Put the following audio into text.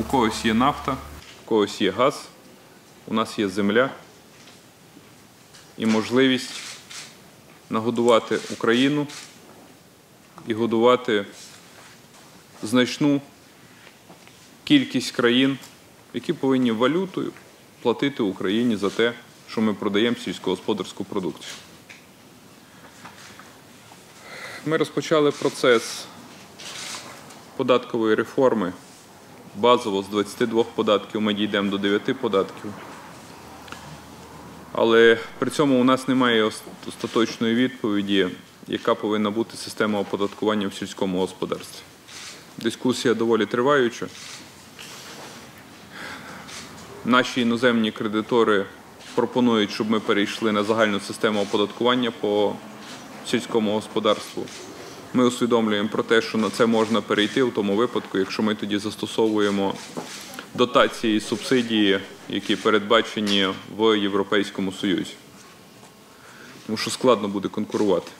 У когось є нафта, у когось є газ, у нас є земля і можливість нагодувати Україну і годувати значну кількість країн, які повинні валютою платити Україні за те, що ми продаємо сільськогосподарську продукцію. Ми розпочали процес податкової реформи. Базово з 22 податків ми дійдемо до 9 податків. Але при цьому у нас немає остаточної відповіді, яка повинна бути система оподаткування в сільському господарстві. Дискусія доволі триваюча. Наші іноземні кредитори пропонують, щоб ми перейшли на загальну систему оподаткування по сільському господарству. Ми усвідомлюємо про те, що на це можна перейти в тому випадку, якщо ми тоді застосовуємо дотації і субсидії, які передбачені в Європейському Союзі. Тому що складно буде конкурувати.